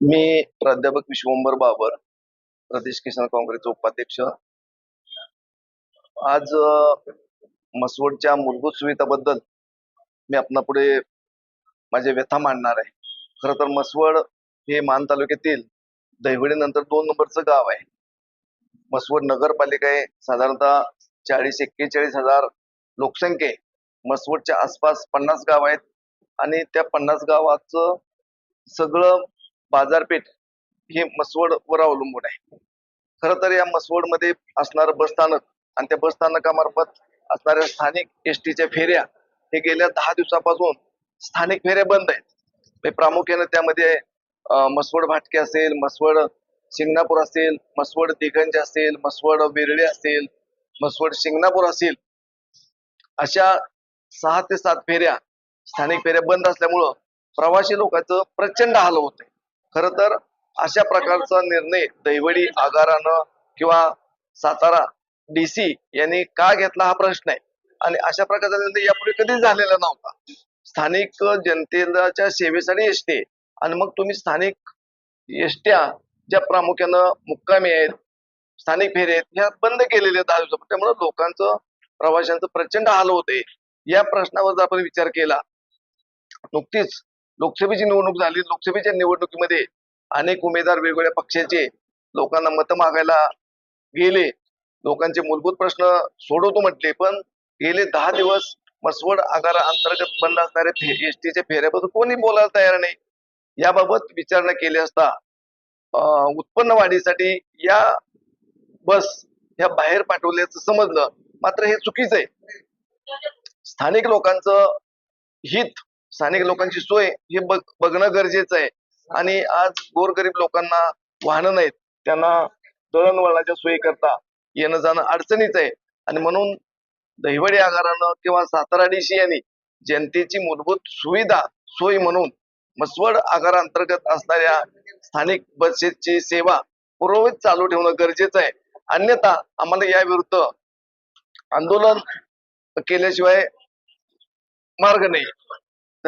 मी प्राध्यापक विश्वंभर बाबर प्रदेश किसान काँग्रेसचे उपाध्यक्ष. आज मसवडच्या मूलभूत सुविधाबद्दल मी आपणा पुढे माझे व्यथा मांडणार आहे. खरं तर मसवड हे मान तालुक्यातील दहिवडी नंतर दोन नंबरचं गाव आहे. मसवड नगरपालिका आहे. साधारणतः चाळीस एक्केचाळीस हजार लोकसंख्ये मसवडच्या आसपास पन्नास गाव आहेत. आणि त्या पन्नास गावाचं सगळं बाजारपेठ हे मसवडवर अवलंबून आहे. खर तर या मसवडमध्ये असणारं बसस्थानक आणि त्या बसस्थानकामार्फत असणाऱ्या स्थानिक एस टीच्या फेऱ्या हे गेल्या दहा दिवसापासून स्थानिक फेऱ्या बंद आहेत. म्हणजे प्रामुख्याने त्यामध्ये मसवड भाटके असेल मसवड शिंगणापूर असेल मसवड दिगंज असेल मसवड वेरळे असेल मसवड शिंगणापूर असेल अशा सहा ते सात फेऱ्या स्थानिक फेऱ्या बंद असल्यामुळं प्रवासी लोकांचं प्रचंड हाल होत आहे खरं तर अशा प्रकारचा निर्णय दैवडी आगारानं किंवा सातारा डीसी यांनी का घेतला हा प्रश्न आहे? आणि अशा प्रकारचा निर्णय यापूर्वी कधीच झालेला नव्हता. स्थानिक जनतेच्या सेवेसाठी एसटी आणि मग तुम्ही स्थानिक एसट्या ज्या प्रामुख्यानं मुक्कामी आहेत स्थानिक फेरे आहेत ह्या बंद केलेल्या दहा दिवसात त्यामुळे लोकांचं प्रवाशांचं प्रचंड हाल होते या प्रश्नावर जर आपण विचार केला नुकतीच लोकसभेची निवडणूक झाली. लोकसभेच्या निवडणुकीमध्ये अनेक उमेदवार वेगवेगळ्या पक्षाचे लोकांना मतं मागायला गेले. लोकांचे मूलभूत प्रश्न सोडवतो म्हटले पण गेले दहा दिवस मसवड आगारा अंतर्गत बंद असणाऱ्या एस टीच्या फेऱ्याबद्दल कोणी बोलायला तयार नाही? याबाबत विचारणा केली असता उत्पन्न वाढीसाठी या बस ह्या बाहेर पाठवल्याचं समजलं. मात्र हे चुकीचं आहे. स्थानिक लोकांचं हित स्थानिक लोकांची सोय हे बघ बघणं गरजेचं आहे. आणि आज गोरगरीब लोकांना वाहनं नाहीत. त्यांना दळणवळणाच्या सोयी करता येणं जाणं अडचणीच आहे. आणि म्हणून दहिवडी आगारानं किंवा सातारा डीसी यांनी जनतेची मूलभूत सुविधा सोय म्हणून मसवड आगार अंतर्गत असणाऱ्या स्थानिक बसेसची सेवा पूर्ववत चालू ठेवणं गरजेचं आहे. अन्यथा आम्हाला या विरुद्ध आंदोलन केल्याशिवाय मार्ग नाही.